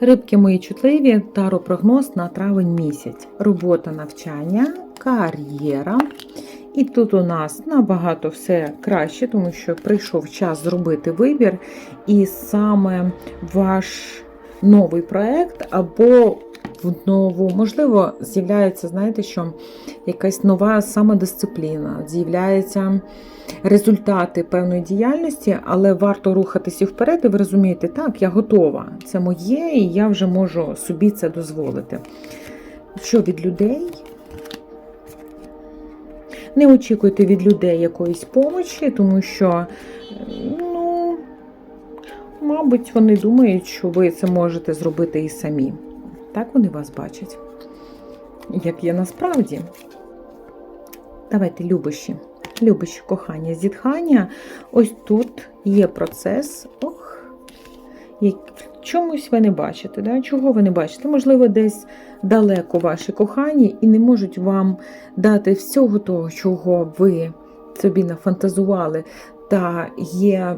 Рибки мої чутливі, таропрогноз на травень місяць. Робота навчання, кар'єра. І тут у нас набагато все краще, тому що прийшов час зробити вибір, і саме ваш новий проект або в нову, можливо, з'являється, знаєте, що якась нова самодисципліна, з'являються результати певної діяльності, але варто рухатися вперед, і ви розумієте, так, я готова, це моє, і я вже можу собі це дозволити. Що від людей? Не очікуйте від людей якоїсь помочі, тому що, ну, мабуть, вони думають, що ви це можете зробити і самі. Так вони вас бачать, як є насправді. Давайте любощі. Любощі, кохання, зітхання. Ось тут є процес. Ох, як чомусь ви не бачите. Да? Чого ви не бачите? Можливо, десь далеко ваші кохані і не можуть вам дати всього того, чого ви собі нафантазували. Та є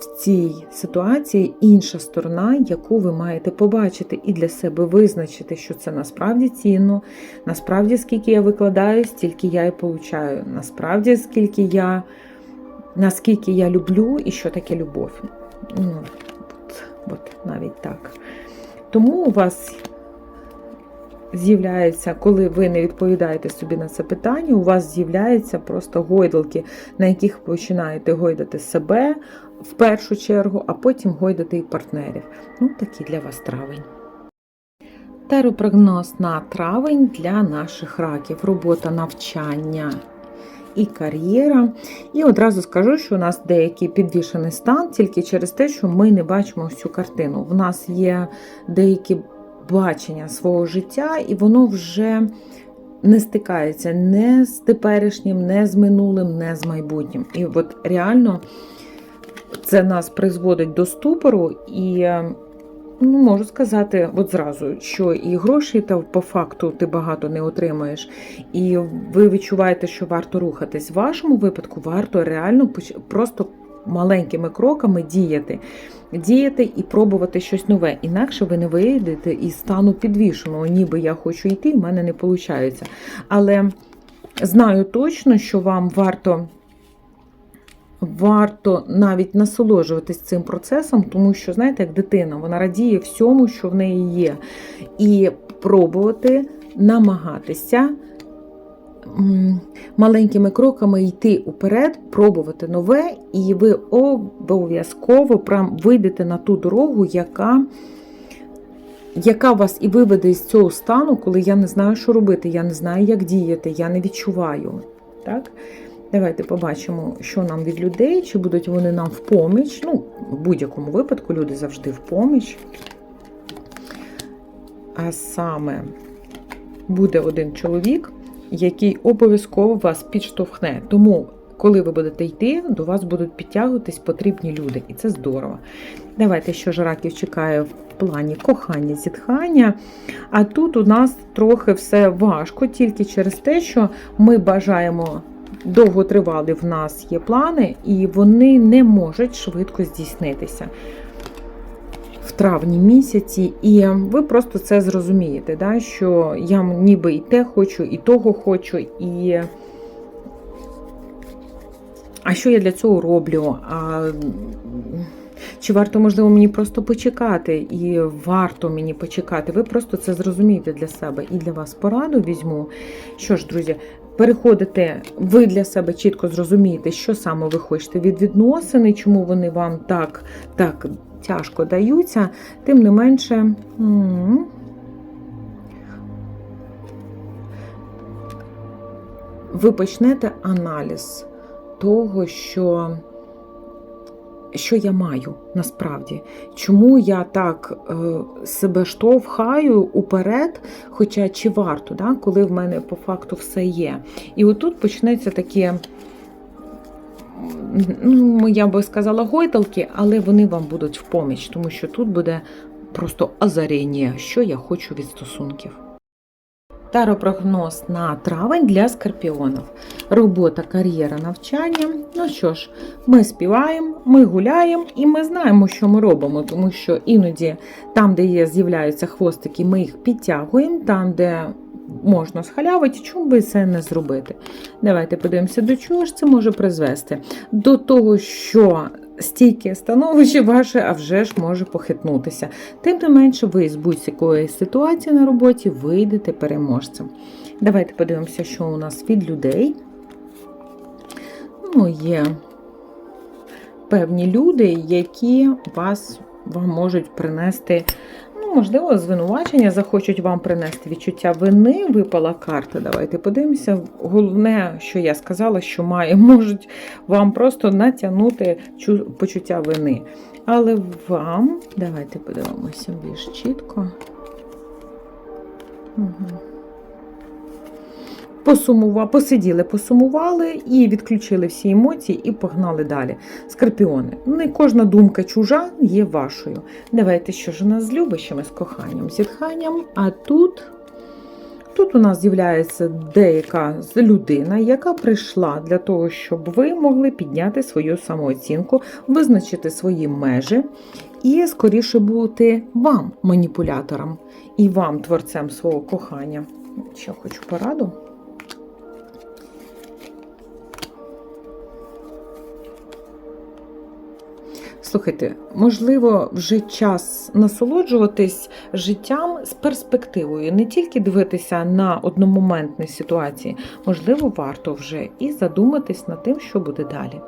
в цій ситуації інша сторона, яку ви маєте побачити і для себе визначити, що це насправді цінно, насправді, скільки я викладаю, стільки я і получаю. Насправді, скільки я, наскільки я люблю і що таке любов. Ну, от, от навіть так. Тому у вас з'являється, коли ви не відповідаєте собі на це питання, у вас з'являються просто гойдалки, на яких починаєте гойдати себе в першу чергу, а потім гойдати і партнерів. Ну, такий для вас травень. Теропрогноз на травень для наших раків. Робота навчання і кар'єра. І одразу скажу, що у нас деякий підвішений стан тільки через те, що ми не бачимо всю картину. У нас є деякі бачення свого життя, і воно вже не стикається не з теперішнім, не з минулим, не з майбутнім. І от реально це нас призводить до ступору, і ну, можу сказати от зразу, що і грошей та по факту ти багато не отримаєш, і ви відчуваєте, що варто рухатись. В вашому випадку варто реально просто маленькими кроками діяти. Діяти і пробувати щось нове. Інакше ви не вийдете із стану підвішеного, ніби я хочу йти, в мене не виходить. Але знаю точно, що вам варто. Варто навіть насолоджуватись цим процесом, тому що, знаєте, як дитина, вона радіє всьому, що в неї є. І пробувати намагатися маленькими кроками йти уперед, пробувати нове, і ви обов'язково вийдете на ту дорогу, яка яка вас і виведе з цього стану, коли я не знаю, що робити, я не знаю, як діяти, я не відчуваю. Так? Давайте побачимо, що нам від людей, чи будуть вони нам в поміч. Ну, в будь-якому випадку люди завжди в поміч. А саме буде один чоловік, який обов'язково вас підштовхне. Тому, коли ви будете йти, до вас будуть підтягуватись потрібні люди, і це здорово. Давайте, що ж раків чекає в плані кохання, зітхання. А тут у нас трохи все важко, тільки через те, що ми бажаємо. Довготривалі в нас є плани, і вони не можуть швидко здійснитися в травні місяці, і ви просто це зрозумієте, да, що я ніби і те хочу, і того хочу, і. А що я для цього роблю? А Чи варто, можливо, мені просто почекати, і варто мені почекати. Ви просто це зрозумієте для себе і для вас пораду візьму. Що ж, друзі, переходите, ви для себе чітко зрозумієте, що саме ви хочете від відносини, чому вони вам так, так тяжко даються, тим не менше. Ви почнете аналіз того, що що я маю насправді, чому я так е, себе штовхаю уперед, хоча чи варто, да, коли в мене по факту все є. І отут почнеться таке ну, я би сказала, гойдалки, але вони вам будуть в поміч, тому що тут буде просто озарення, що я хочу від стосунків. Таропрогноз на травень для скорпіонів. Робота, кар'єра, навчання. Ну що ж, ми співаємо, ми гуляємо і ми знаємо, що ми робимо, тому що іноді там, де є, з'являються хвостики, ми їх підтягуємо, там, де можна схалявити, чому би це не зробити. Давайте подивимося, до чого ж це може призвести. До того, що стійке становище ваше, а вже ж може похитнутися. Тим не менше, ви з будь-якої ситуації на роботі вийдете переможцем. Давайте подивимося, що у нас від людей. Ну, є певні люди, які вас вам можуть принести, можливо, звинувачення, захочуть вам принести відчуття вини. Випала карта. Давайте подивимося. Головне, що я сказала, що має, можуть вам просто натягнути почуття вини. Але вам, давайте подивимося більш чітко. Угу. Посумува, посиділи, посумували і відключили всі емоції і погнали далі. Скорпіони, не кожна думка чужа є вашою. Давайте, що ж у нас з любощами, з коханням, зітханням. А тут, тут у нас з'являється деяка людина, яка прийшла для того, щоб ви могли підняти свою самооцінку, визначити свої межі і скоріше бути вам маніпулятором і вам творцем свого кохання. Що хочу пораду. Слухайте, можливо, вже час насолоджуватись життям з перспективою, не тільки дивитися на одномоментні ситуації, можливо, варто вже і задуматись над тим, що буде далі.